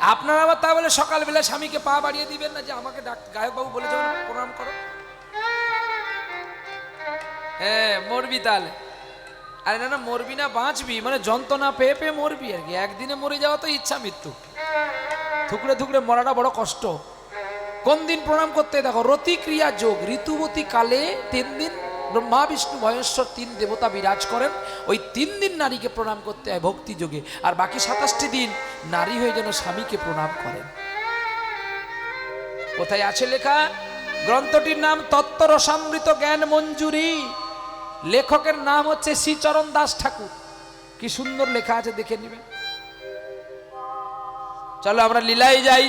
আপনারা আবার তা বলে সকালবেলা স্বামীকে পা বাড়িয়ে দিবেন না যে আমাকে গায়কবাবু বলে যখন প্রণাম করো। হ্যাঁ মরবি তাহলে। আরে না না, মরবি না, বাঁচবি। মানে যন্ত্রণা পেয়ে পেয়ে মরবি আর কি। একদিনে মরে যাওয়া তো ইচ্ছা মৃত্যু। থুকরে থুকরে মরাটা বড় কষ্ট। কোন দিন প্রণাম করতে দেখো, রতিক্রিয়া যোগ, ঋতুবতী কালে তিন দিন ব্রহ্মা বিষ্ণু মহেশ্বর তিন দেবতা বিরাজ করেন। ওই তিন দিন নারীকে প্রণাম করতে হয় ভক্তি যোগে। আর বাকি সাতাশটি দিন নারী হয়ে যেন স্বামীকে প্রণাম করেন। কোথায় আছে লেখা? গ্রন্থটির নাম তত্ত্ব রসামৃত জ্ঞান মঞ্জুরি। লেখকের নাম হচ্ছে শ্রীচরণ দাস ঠাকুর। কি সুন্দর লেখা আছে, দেখে নেবেন। চলো আমরা লীলায় যাই।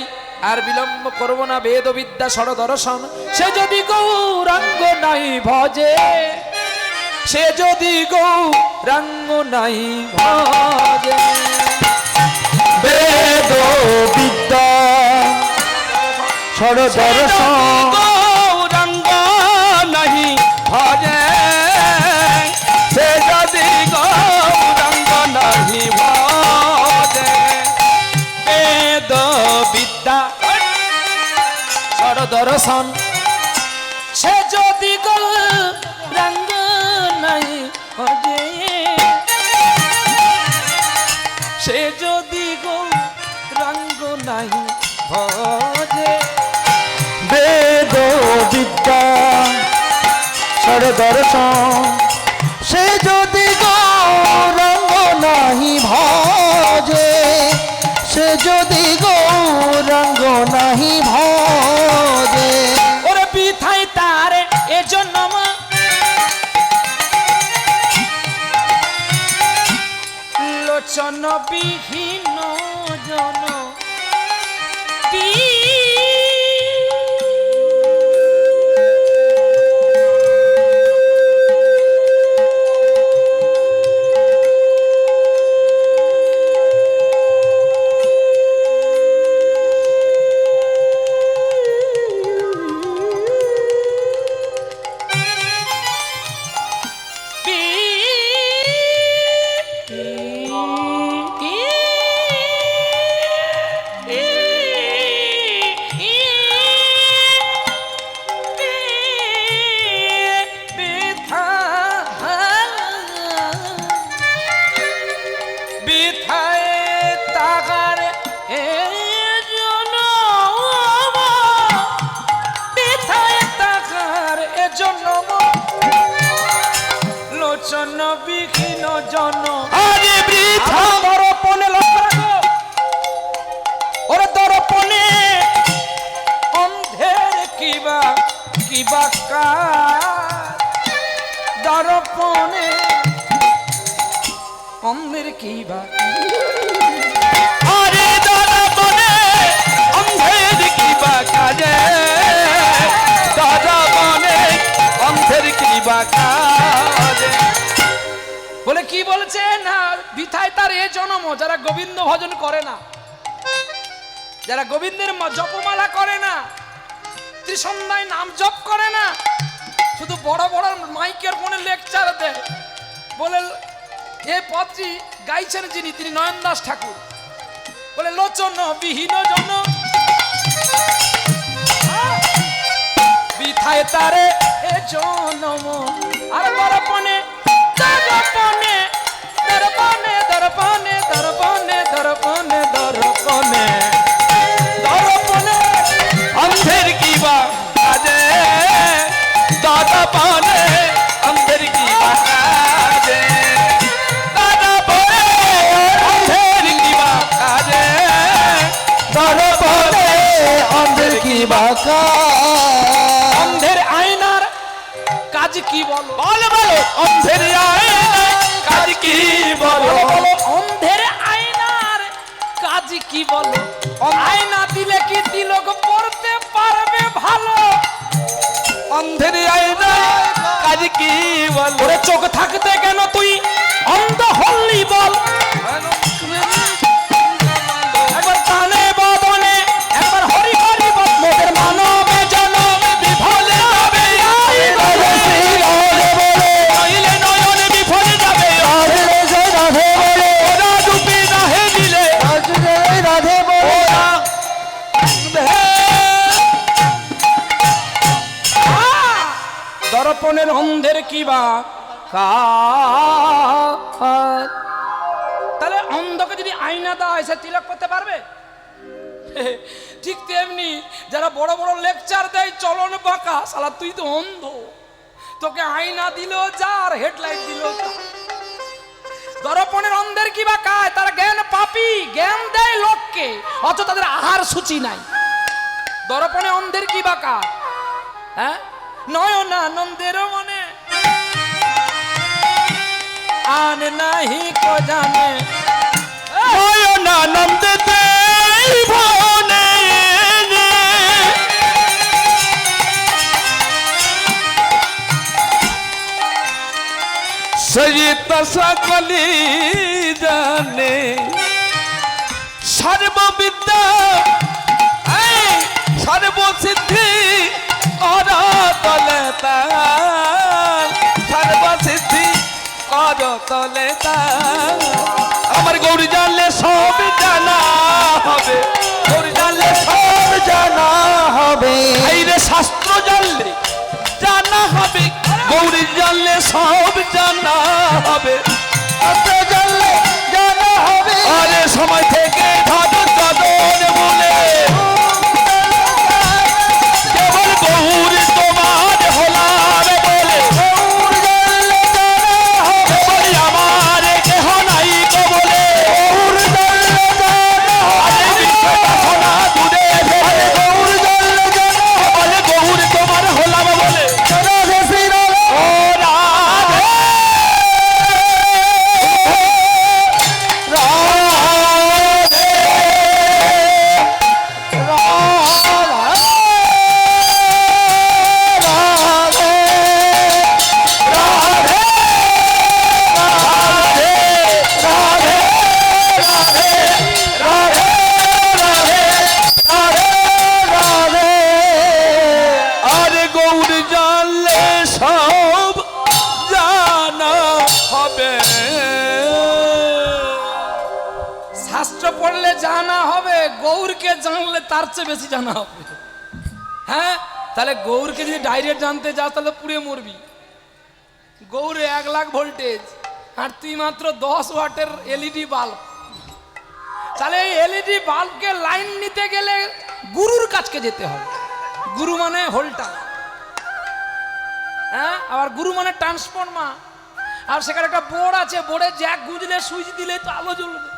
আর বিলম্ব করব না বেদ বিদ্যা সর দর্শন সে যদি গৌরাঙ্গ নাই ভজে, সে যদি গৌরাঙ্গ নাই ভজে। বেদ বিদ্যা দর্শন। সে যদি গৌরাঙ্গ নাহি ভজে সে যদি গৌরাঙ্গ নাহি ভজে বেদ বিদ্যা ষড় দর্শন। সে যদি গৌরঙ্গ নাহি ভজে সে যদি গৌরঙ্গ নাহি ভজে লোচন বিহীন জন কিবা কার দরপনে অন্ধের কিবা আরে বনে অন্ধের কিবা কাজে দাদা বনে অন্ধের কিবা কাজে বলে কি বলেছে না? বিথায় তার এ জনম যারা গোবিন্দ ভজন করে না যারা গোবিন্দের জপমালা করে না ত্রিসন্ধ্যায় নাম জপ করে না। শুধু বড় বড় মাইকের ফোনে লেকচার দেয়। পদটি গাইছেন যিনি, তিনি নয়ন দাস ঠাকুর। বলে, লোচন, বিহীন জন। বিথায় তারে এ জনম। আর দর্পণে দর্পণে দর্পণে দর্পণে দর্পণে দর্পণে দর্পণে। অন্ধের আয়নার কাজ কি বলো? বলো বলো অন্ধের আয়নায় কাজ কি বলো? অন্ধের আয়নার কাজ কি বলো? আয়না দিলে কি তিলক পড়তে পারবে ভালো? অন্ধের আয়নায় কাজ কি বলো? চোখ থাকতে কেন তুই? অন্ধ হল্লি বল। ধরপনের অন্ধের কি বা? তাহলে অন্ধকে যদি আয়না দেয় সে তিলক করতে পারবে? ঠিক তেমনি যারা বড় বড় লেকচার দেয়, চলন বাঁকা সালা তুই তো অন্ধ। তোকে আয়না দিল যা আর হেডলাইট দিল। দর্পণের অন্ধের কি বা কায় তারা জ্ঞান পাপি, জ্ঞান দেয় লোককে, অথচ তাদের আহার সূচি নাই। দর্পণে অন্ধের কি বা কাজ? হ্যাঁ? নয়ন আনন্দের মনে। আন নাহি কো জানে। নয়নানন্দেতে ভনে সজিত সকলি জানে। সর্ববিদ্যা সর্বসিদ্ধি অর তলে তার সর্বসিদ্ধি অর তলে তার আমার গৌরী জানলে সব জানা হবে। গৌরী জানলে সব জানা হবে। এই রে শাস্ত্র জানলে জানা হবে। গৌরী জানলে সব জানা হবে। জানলে জানা হবে। আরে সময় থেকে ধর কদর বলে। গৌরকে জানলে তার চেয়ে বেশি জানা হবে। হ্যাঁ? তাহলে গৌরকে যদি ডাইরেক্ট জানতে যাও তাহলে পুড়ে মরবি। গৌরে এক লাখ ভোল্টেজ আর তুই মাত্র দশ ওয়াটের এলইডি বাল্ব তাহলে এই এলইডি বাল্বকে লাইন নিতে গেলে গুরুর কাছকে যেতে হবে। গুরু মানে হোল্টার হ্যাঁ? আবার গুরু মানে ট্রান্সফর্মার আর সেখানে একটা বোর্ড আছে বোর্ডে জ্যাক গুজলে সুইচ দিলে তো আলো জ্বলবে।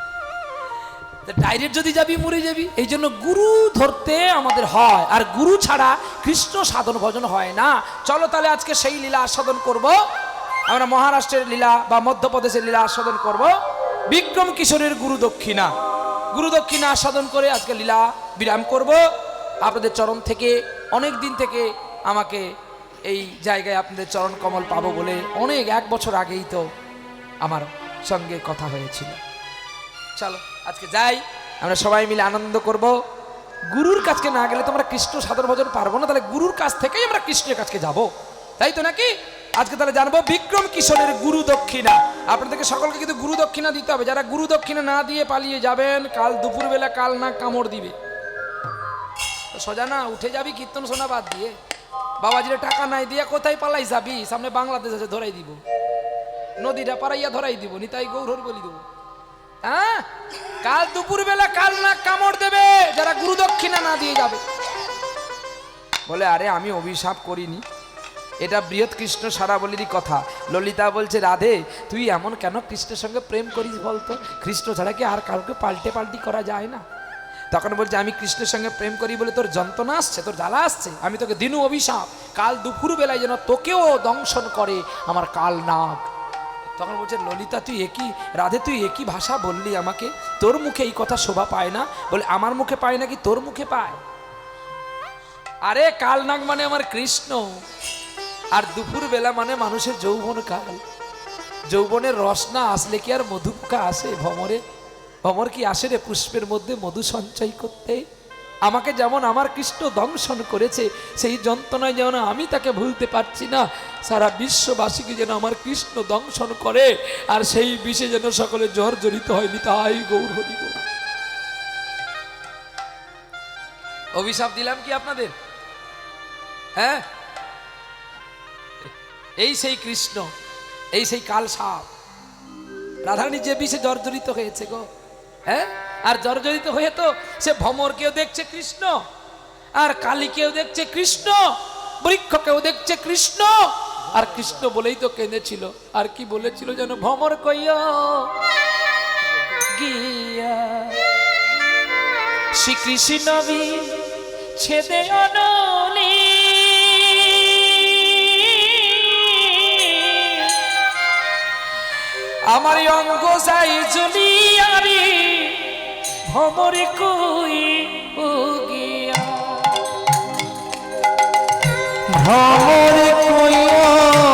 ডাইরেক্ট যদি যাবি, মরে যাবি। এই জন্য গুরু ধরতে আমাদের হয়। আর গুরু ছাড়া কৃষ্ণ সাধন ভজন হয় না। চলো তাহলে আজকে সেই লীলা আস্বাদন করব। আমরা মহারাষ্ট্রের লীলা বা মধ্যপ্রদেশের লীলা আস্বাদন করব। বিক্রম কিশোরের গুরু দক্ষিণা। গুরু দক্ষিণা আস্বাদন করে আজকে লীলা বিরাম করব। আপনাদের চরণ থেকে, অনেক দিন থেকে আমাকে এই জায়গায় আপনাদের চরণ কমল পাবো বলে অনেক, এক বছর আগেই তো আমার সঙ্গে কথা হয়েছিল। চলো। আজকে যাই, আমরা সবাই মিলে আনন্দ করব। গুরুর কাছকে না গেলে তো আমরা কৃষ্ণ সাধন ভজন পারব না, তাহলে গুরুর কাছ থেকেই আমরা কৃষ্ণের কাছকে যাব। তাই তো নাকি? আজকে তাহলে জানব বিক্রম কিশোরের গুরু দক্ষিণা। আপনাদেরকে সকলকে কিন্তু গুরু দক্ষিণা দিতে হবে। যারা গুরু দক্ষিণা না দিয়ে পালিয়ে যাবেন, কাল দুপুরবেলা কাল না কামড় দিবে। সোজা না, উঠে যাবি, কীর্তন শোনা বাদ দিয়ে। বাবা বাবাজিরে টাকা নাই দিয়ে কোথায় পালাই যাবি? সামনে বাংলাদেশ আছে, ধরাই দিব। নদীটা পারাইয়া ধরাই দিব, নিতাই গৌরর বলি দেবো। হ্যাঁ? কাল দুপুরবেলা কাল না কামড় দেবে, যারা গুরু দক্ষিণা না দিয়ে যাবে। বলে, আরে, আমি অভিশাপ করিনি। এটা বৃহৎ কৃষ্ণ সারা বলিরই কথা। ললিতা বলছে, রাধে, তুই এমন কেন কৃষ্ণের সঙ্গে প্রেম করিস বলতো? কৃষ্ণ ছাড়া কি আর কাউকে পাল্টে পাল্টি করা যায় না? তখন বলছে, আমি কৃষ্ণের সঙ্গে প্রেম করি বলে তোর যন্ত্রণা আসছে, তোর জ্বালা আসছে। আমি তোকে দিনু অভিশাপ। কাল দুপুর বেলায় যেন তোকেও দংশন করে আমার কাল নাগ তখন বলছে, ললিতা, তুই একই, রাধে, তুই একই ভাষা বললি আমাকে। তোর মুখে এই কথা শোভা পায় না। বলে, আমার মুখে পায় নাকি? তোর মুখে পায়। আরে কাল নাগ মানে আমার কৃষ্ণ। আর দুপুর বেলা মানে মানুষের যৌবন কাল। যৌবনের রস না আসলে কি আর মধু পোকা আসে ভমরে ভমর কি আসে রে পুষ্পের মধ্যে মধু সঞ্চয় করতে? আমাকে যেমন আমার কৃষ্ণ দংশন করেছে, সেই যন্ত্রণায় যেন আমি তাকে ভুলতে পারছি না। সারা বিশ্ববাসীকে যেন আমার কৃষ্ণ দংশন করে, আর সেই বিষে যেন সকলে জ্বর জড়িত হয়নি তাই গৌর হরি অভিশাপ দিলাম কি আপনাদের? হ্যাঁ? এই সেই কৃষ্ণ, এই সেই কাল সাপ রাধারানী যে বিষে জর্জরিত হয়েছে গো হ্যাঁ? আর জর্জরিত হয়ে তো সে ভমরকেও দেখছে কৃষ্ণ, আর কালীকেও দেখছে কৃষ্ণ বৃক্ষকেও দেখছে কৃষ্ণ, আর কৃষ্ণ বলেই তো কেঁদেছিল। আর কি বলেছিল যেন ভমর কইয়া গিয়া। শ্রীকৃষ্ণ আমার অঙ্গ যাই জুলিয়ারি। ভমরে কই ও গিয়া কইয়া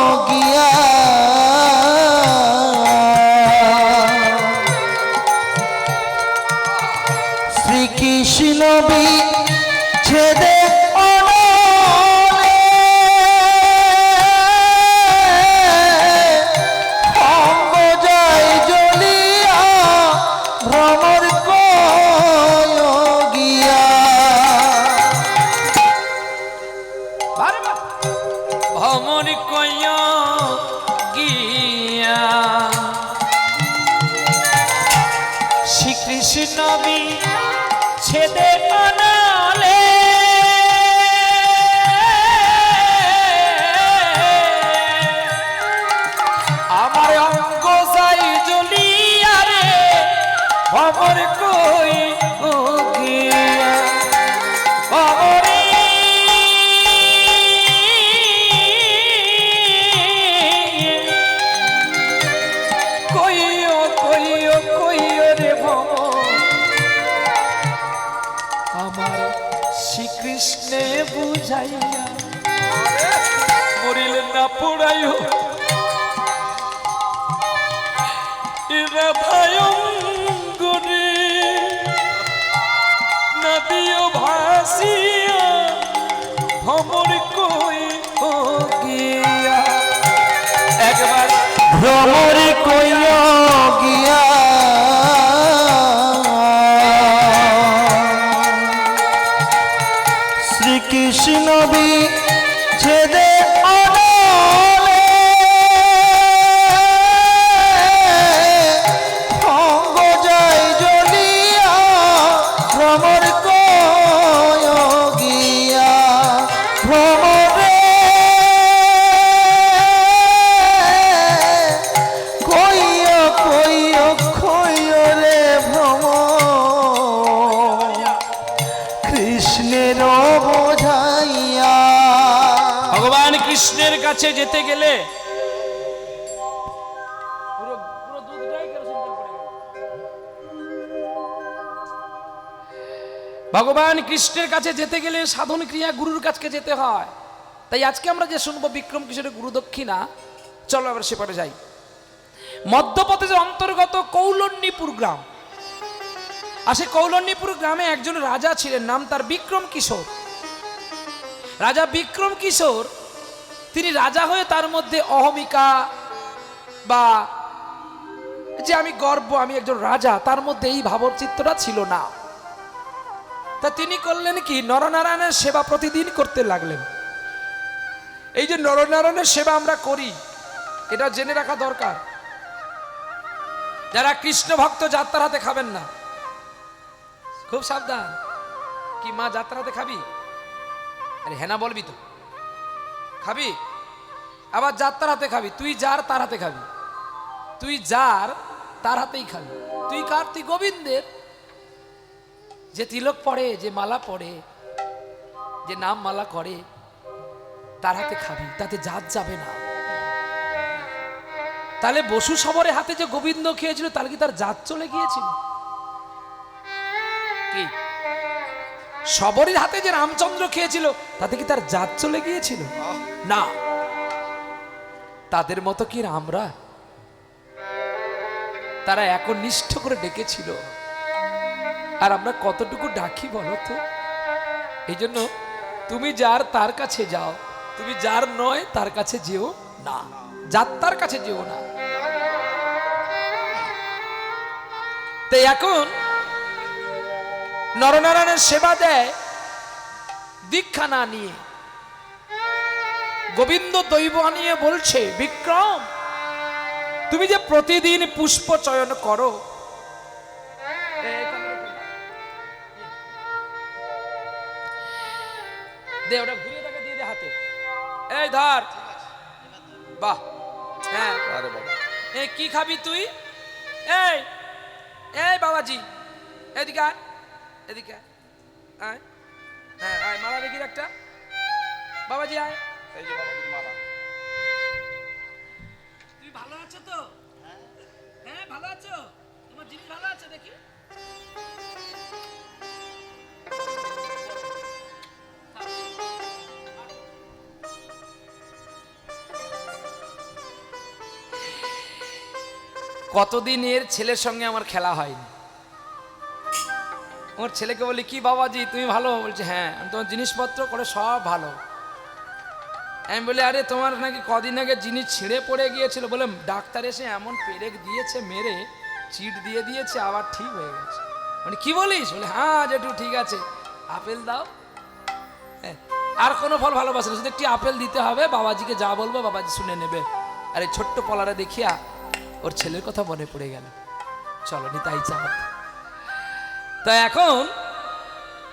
শ্রীকৃষ্ণে বুঝাইয়া। মরিলেন না পোড়াইও। এরা ভয়ঙ্করে। নদীও ভাসিয়া। ভমর কই গিয়া একবার ভ্রমর কইয়া গিয়া গেলে পুরো পুরো দুধটাই কেরোসিন তেল পড়ে গেল। ভগবান কৃষ্ণের কাছে যেতে গেলে সাধন ক্রিয়া গুরুর কাছে যেতে হয়। তাই আজকে আমরা যে শুনব বিক্রম কিশোরের গুরু দক্ষিণা চলো এবার সেপারে যাই। মধ্যপ্রদেশের অন্তর্গত কৌলন্যপুর গ্রাম আর সেই কৌলন্যপুর গ্রামে একজন রাজা ছিলেন নাম তার বিক্রম কিশোর। রাজা বিক্রম কিশোর তিনি রাজা হয়ে তার মধ্যে অহমিকা বা যে আমি গর্ব, আমি একজন রাজা, তার মধ্যে এই ভাবচিত্রটা ছিল না। তা তিনি করলেন কি? নরনারায়ণের সেবা প্রতিদিন করতে লাগলেন। এই যে নরনারায়ণের সেবা আমরা করি, এটা জেনে রাখা দরকার। যারা কৃষ্ণ ভক্ত যাত্রার হাতে খাবেন না। খুব সাবধান। কি মা যাত্রা হাতে খাবি? আরে হেনা বলবি তো। খাবি? আবার যার তার হাতে খাবি? তুই যার তার হাতে খাবি। তুই যার তার হাতেই খাবি। তুই কার? তুই গোবিন্দের। যে তিলক পড়ে, যে মালা পড়ে, যে নাম মালা করে, তার হাতে খাবি। তাতে জাত যাবে না। তাহলে বসু সবরের হাতে যে গোবিন্দ খেয়েছিল, তাহলে কি তার জাত চলে গিয়েছিল? কি? সবরের হাতে যে রামচন্দ্র খেয়েছিল, তাতে কি তার জাত চলে গিয়েছিল? না। তাদের মতো কি আমরা? তারা একনিষ্ঠ করে ডেকেছিল। আর আমরা কতটুকু ডাকি বলো তো? এই জন্য তুমি যার তার কাছে যাও, তুমি যার নয় তার কাছে যেও না। যার তার কাছে যেও না। তাই এখন নরনারায়ণের সেবা দেয় দীক্ষা না নিয়ে। গোবিন্দ দৈব আনিয়ে বলছে বিক্রম তুমি যে প্রতিদিন পুষ্প চয়ন করো দে ওটা ঘুরিয়ে তাকে দিয়ে দে হাতে। এই ধর। বাহ হ্যাঁ। আরে বাবা। এ কি খাবি তুই? এই এই বাবাজি এদিকে আয় এদিকে আয়। হ্যাঁ আয় মালা দেখি একটা। বাবাজি আয়। এই যে বাবা মালা তুমি ভালো আছো তো? হ্যাঁ ভালো আছো? তোমার জিনিস ভালো আছে দেখি। কতদিন এর ছেলের সঙ্গে আমার খেলা হয়নি? ওর ছেলেকে বলি কি বাবাজি তুমি ভালো? বলছে হ্যাঁ আমি তোমার জিনিসপত্র করে সব ভালো। আমি বলি আরে তোমার নাকি কদিন আগে জিনিস ছিঁড়ে পড়ে গিয়েছিল? বলে ডাক্তার এসে এমন পেরেক দিয়েছে মেরে চিট দিয়ে দিয়েছে আবার ঠিক হয়ে গেছে। মানে কি বলিস? বলে হ্যাঁ জেঠু ঠিক আছে। আপেল দাও। হ্যাঁ, আর কোনো ফল ভালোবাসে না। শুধু একটি আপেল দিতে হবে বাবাজিকে যা বলব বাবাজি শুনে নেবে। আর এই ছোট্ট পলারা দেখিয়া ওর ছেলের কথা মনে পড়ে গেল। চলো নিতাই চাঁদ তা এখন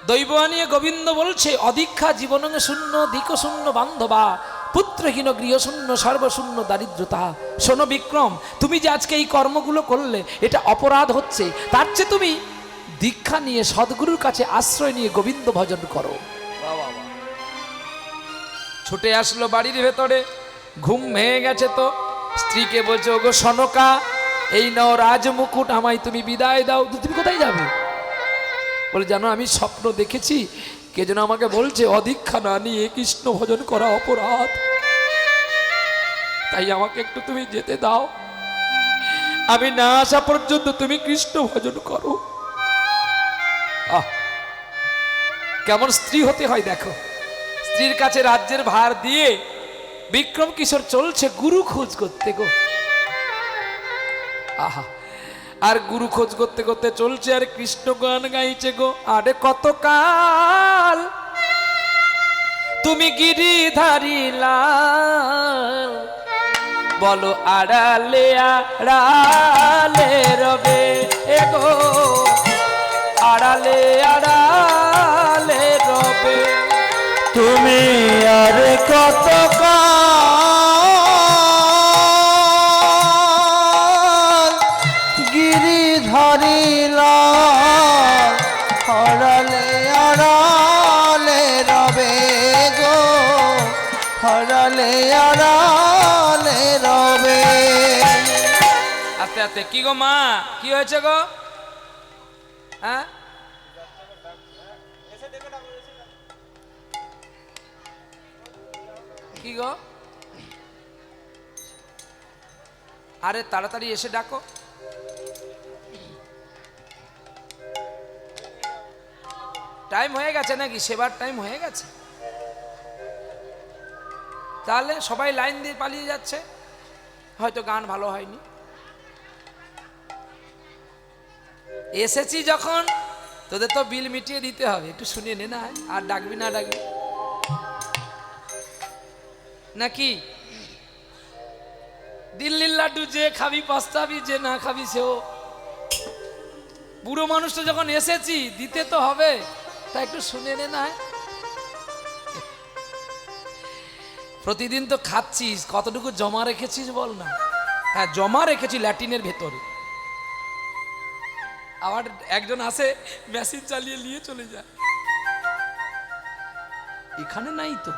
দৈব আনিয়ে গোবিন্দ বলছে অদীক্ষা জীবনঙ্গে শূন্য দিক শূন্য বান্ধবা। পুত্রহীন গৃহশূন্য, সর্বশূন্য দারিদ্রতা। শোনো বিক্রম, তুমি যে আজকে এই কর্মগুলো করলে, এটা অপরাধ হচ্ছে। তার চেয়ে তুমি দীক্ষা নিয়ে, সদ্গুরুর কাছে আশ্রয় নিয়ে গোবিন্দ ভজন করো। ছুটে আসলো বাড়ির ভেতরে, ঘুম ভেঙে গেছে তো। স্ত্রীকে বলছে, ওগো সনকা, এই নাও রাজমুকুট আমায় তুমি বিদায় দাও। তুমি কোথায় যাবে? বলে, জানো, আমি স্বপ্ন দেখেছি কে যেন আমাকে বলছে, অদীক্ষা না নিয়ে কৃষ্ণ ভজন করা অপরাধ। তাই আমাকে একটু তুমি যেতে দাও। আমি না আসা পর্যন্ত তুমি কৃষ্ণ ভজন করো। আহ, কেমন স্ত্রী হতে হয় দেখো। স্ত্রীর কাছে রাজ্যের ভার দিয়ে বিক্রম কিশোর চলছে গুরু খোঁজ করতে গো। আহা আর গুরু খোঁজ করতে করতে চলছে, আর কৃষ্ণ গান গাইছে গো। আরে কত কাল তুমি গিরিধারী লাল, বলো আড়ালে আড়ালে রবে এগো আড়ালে আড়ালে রবে। তুমি আর কত কাল হরালে আড়ালে রবে। আস্তে আস্তে, কি গো মা? কি হয়েছে গো? হ্যাঁ? কি গো? আরে, তাড়াতাড়ি এসে ডাকো। টাইম হয়ে গেছে নাকি? সেবার টাইম হয়ে গেছে? তাহলে সবাই লাইন দিয়ে পালিয়ে যাচ্ছে। হয়তো গান ভালো হয়নি। এসেছি যখন, তোদের তো বিল মিটিয়ে দিতে হবে। একটু শুনে নে না, আর ডাকবি না ডাকবি। নাকি? দিল্লির লাড্ডু যে খাবি, পস্তাবি, যে না খাবি সেও। বুড়ো মানুষটা যখন এসেছি, দিতে তো হবে। তা একটু শুনে নে না। প্রতিদিন তো খাচ্ছিস, কতটুকু জমা রেখেছিস বল না? হ্যাঁ জমা রেখেছি ল্যাটিনের ভেতরে। আবার একজন আসে, মেশিন চালিয়ে নিয়ে চলে যায়। এখানে নাই তো।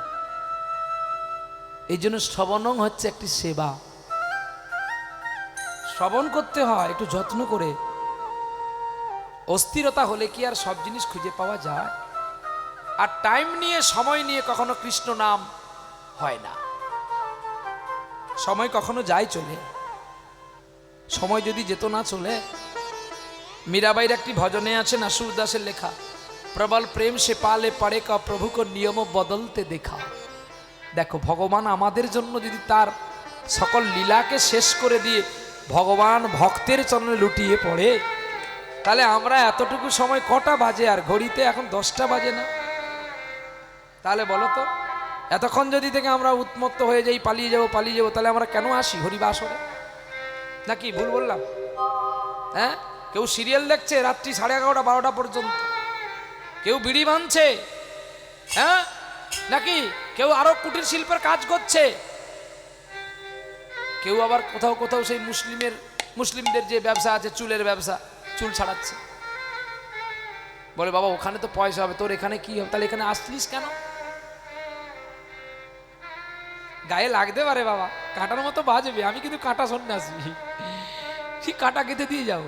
এই জন্য শ্রবণং হচ্ছে একটি সেবা। শ্রবণ করতে হয়, একটু যত্ন করে। অস্থিরতা হলে কি আর সব জিনিস খুঁজে পাওয়া যায়? আর টাইম নিয়ে, সময় নিয়ে কখনো কৃষ্ণ নাম হয় না। সময় কখনো যায় চলে। সময় যদি যেত না চলে। মীরাবাইয়ের একটি ভজনে আছে নাসুর দাসের লেখা, প্রবল প্রেম সে পালে পারে কা প্রভুক নিয়ম বদলতে দেখা। দেখো, ভগবান আমাদের জন্য যদি তার সকল লীলাকে শেষ করে দিয়ে ভগবান ভক্তের চরণে লুটিয়ে পড়ে, তাহলে আমরা এতটুকু সময় কটা বাজে আর ঘড়িতে এখন দশটা বাজে না? তাহলে বলো তো এতক্ষণ যদি থেকে আমরা উৎমত্ত হয়ে যাই, পালিয়ে যাব পালিয়ে যাব, তাহলে আমরা কেন আসি হরিবাসরে? নাকি ভুল বললাম? হ্যাঁ? কেউ সিরিয়াল দেখছে রাত্রি সাড়ে এগারোটা, বারোটা পর্যন্ত? কেউ বিড়ি বাঁধছে হ্যাঁ? নাকি কেউ আরও কুটির শিল্পের কাজ করছে? কেউ আবার কোথাও কোথাও সেই মুসলিমের, মুসলিমদের যে ব্যবসা আছে, চুলের ব্যবসা, চুল ছাড়াচ্ছে। বলে, বাবা, ওখানে তো পয়সা হবে, তোর এখানে কি হবে? তাহলে এখানে আসলিস কেন? গায়ে লাগতে পারে বাবা। কাটার মতো বাজবে, আমি কিন্তু কাঁটা সন্ন্যাসী। সেই কাঁটা কেটে দিয়ে যাব।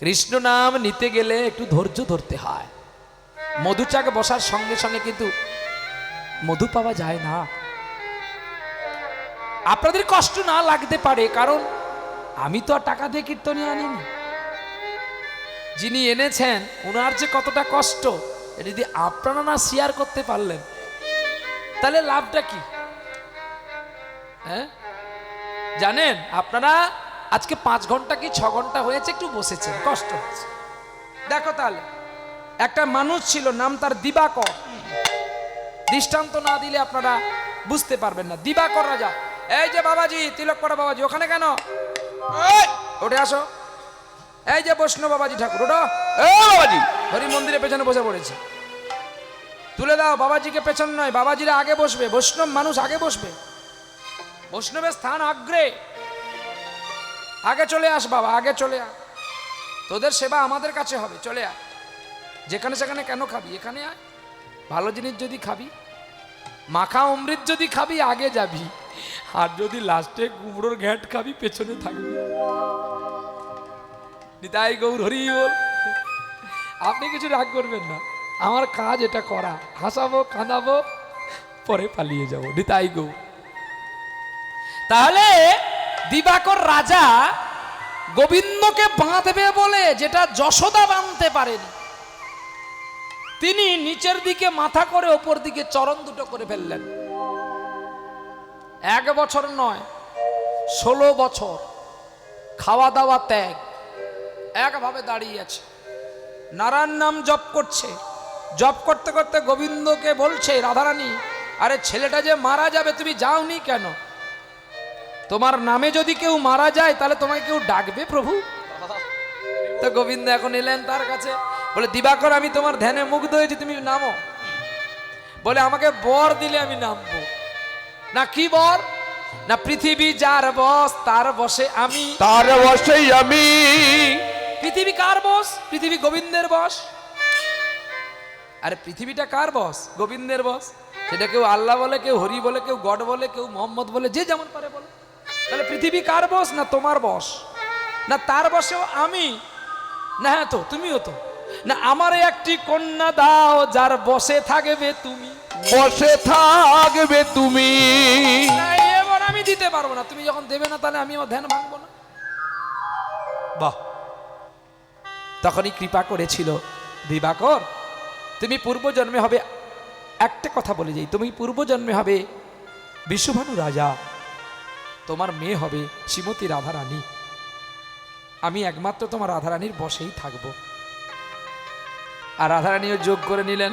কৃষ্ণ নাম নিতে গেলে একটু ধৈর্য ধরতে হয়। মধুচাক বসার সঙ্গে সঙ্গে কিন্তু মধু পাওয়া যায় না। আপনাদের কষ্ট না লাগতে পারে, কারণ আমি তো আর টাকা দিয়ে কীর্তনে আনিনি। যিনি এনেছেন ওনার যে কতটা কষ্ট যদি আপনারা না শেয়ার করতে পারলেন তাহলে লাভটা কি? হ্যাঁ? জানেন আপনারা আজকে পাঁচ ঘণ্টা কি ছ ঘণ্টা হয়েছে? একটু বসেছেন কষ্ট হচ্ছে। দেখো তাহলে একটা মানুষ ছিল নাম তার দিবাকর। দৃষ্টান্ত না দিলে আপনারা বুঝতে পারবেন না। দিবাকর রাজা। এই যে বাবাজি তিলক পড়া বাবাজি ওখানে কেন? উঠে আসো। এই যে বৈষ্ণব বাবাজি ঠাকুর ওটা বাবাজি! হরি মন্দিরের পেছনে বসে পড়েছে। তুলে দাও, বাবাজিকে পেছন নয়, বাবাজিরা আগে বসবে, বৈষ্ণব মানুষ আগে বসবে। বৈষ্ণবের স্থান আগ্রে। আগে চলে আস বাবা, আগে চলে আয়। তোদের সেবা আমাদের কাছে হবে, চলে আয়। যেখানে সেখানে কেন খাবি, এখানে আয়। ভালো জিনিস যদি খাবি, মাখা অমৃত যদি খাবি, আগে যাবি। আর যদি লাস্টে কুমড়োর ঘ্যাট খাবি, পেছনে থাকবি। নিতাই গৌর হরি বল। আপনি কিছু রাগ করবেন না। আমার কাজ এটা করা। হাসাবো, কাঁদাবো, পরে পালিয়ে যাব। নিতাই গো। তাহলে দিবাকর রাজা গোবিন্দকে বাঁধবে বলে যেটা যশোদা বাঁধতে পারেন, তিনি নিচের দিকে মাথা করে ওপর দিকে চরণ দুটো করে ফেললেন। এক বছর নয়, ষোলো বছর খাওয়া দাওয়া ত্যাগ। একভাবে দাঁড়িয়ে আছে। নারায়ণ নাম জপ করছে। জপ করতে করতে গোবিন্দকে বলছে রাধারানী আরে ছেলেটা যে মারা যাবে তুমি যাওনি কেন? তোমার নামে যদি কেউ মারা যায় তাহলে তোমাকে কেউ ডাকবে প্রভু? তো গোবিন্দ এখন এলেন তার কাছে বলে দিবাকর আমি তোমার ধ্যানে মুগ্ধ হয়েছি তুমি নামো। বলে আমাকে বর দিলে আমি নামবো। না কি বর? না পৃথিবী যার বস তার বসে আমি। তার বসেই আমি। পৃথিবী কার বস? পৃথিবী গোবিন্দের বস। আরে পৃথিবীটা কার বস? গোবিন্দের বস? সেটা কেউ আল্লাহ বলে কেউ হরি বলে কেউ গড বলে কেউ মোহাম্মদ বলে যে যেমন পারে বলে। তাহলে পৃথিবী কার বস না তোমার বস? না তার বসেও আমি? না হ্যাঁ তো তুমিও তো। না আমার একটি কন্যা দাও যার বসে থাকবে তুমি। বসে থাকবে তুমি। এবার আমি দিতে পারব না। তুমি যখন দেবে না তাহলে আমি আমার ধ্যান ভাঙবো না। বাহ। তখনই কৃপা করেছিল দিবাকর। তুমি পূর্বজন্মে হবে, একটা কথা বলে যাই, তুমি পূর্বজন্মে হবে বিশ্বভানু রাজা, তোমার মেয়ে হবে শ্রীমতী রাধারানী। আমি একমাত্র তোমার রাধারানীর বসেই থাকব। আর রাধারানীও যোগ করে নিলেন,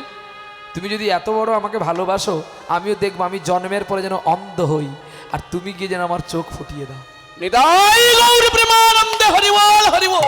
তুমি যদি এত বড় আমাকে ভালোবাসো, আমিও দেখব আমি জন্মের পরে যেন অন্ধ হই, আর তুমি গিয়ে যেন আমার চোখ ফুটিয়ে দাও। হরিবল হরিবল।